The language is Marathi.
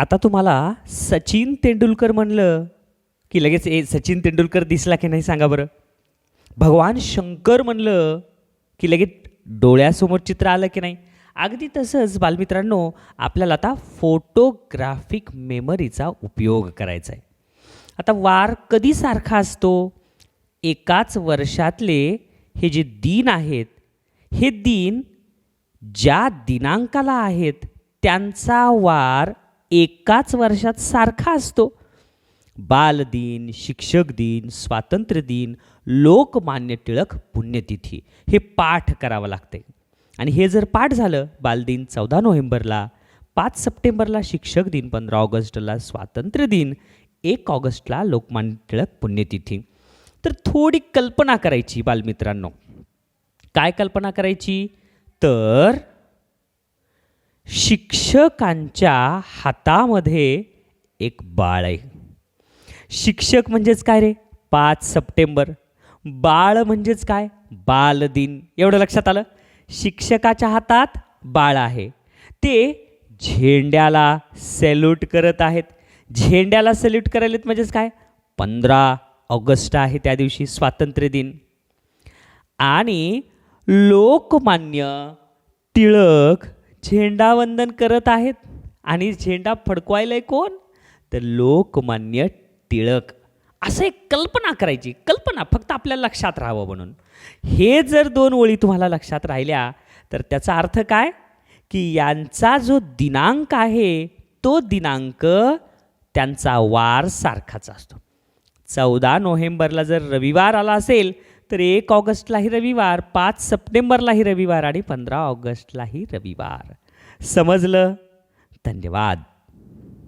आता तुम्हाला सचिन तेंडुलकर म्हणलं की लगेच ए सचिन तेंडुलकर दिसला की नाही सांगा बरं. भगवान शंकर म्हणलं की लगेच डोळ्यासमोर चित्र आलं की नाही. अगदी तसंच बालमित्रांनो आपल्याला आता फोटोग्राफिक मेमरीचा उपयोग करायचा आहे. आता वार कधी सारखा असतो? एकाच वर्षातले हे जे दिन आहेत हे दिन ज्या दिनांकाला आहेत त्यांचा वार एकाच वर्षात सारखा असतो. बालदिन शिक्षक दिन स्वातंत्र्य दिन लोकमान्य टिळक पुण्यतिथी हे पाठ करावं लागते. आणि हे जर पाठ झालं बालदिन चौदा नोव्हेंबरला पाच सप्टेंबरला शिक्षक दिन पंधरा ऑगस्टला स्वातंत्र्य दिन एक ऑगस्टला लोकमान्य टिळक पुण्यतिथी. तर थोडी कल्पना करायची बालमित्रांनो. काय कल्पना करायची? तर शिक्षकांच्या हातामध्ये एक बाळ आहे. शिक्षक म्हणजेच काय रे? पाच सप्टेंबर. बाळ म्हणजेच काय? बालदिन. एवढं लक्षात आलं? शिक्षकाच्या हातात बाळ आहे. ते झेंड्याला सॅल्यूट करत आहेत. झेंड्याला सॅल्यूट करायलेत म्हणजेच काय? पंधरा ऑगस्ट आहे त्या दिवशी स्वातंत्र्य दिन. आणि लोकमान्य टिळक झेंडावंदन करत आहेत. आणि झेंडा फडकवायलाय कोण? तर लोकमान्य टिळक. असं एक कल्पना करायची. कल्पना फक्त आपल्या लक्षात राहावं म्हणून. हे जर दोन ओळी तुम्हाला लक्षात राहिल्या तर त्याचा अर्थ काय? की यांचा जो दिनांक आहे तो दिनांक त्यांचा वार सारखाच असतो. चौदा नोव्हेंबरला जर रविवार आला असेल तर एक ऑगस्टलाही रविवार पाच सप्टेंबरलाही रविवार आणि पंधरा ऑगस्टलाही रविवार. समजलं? धन्यवाद.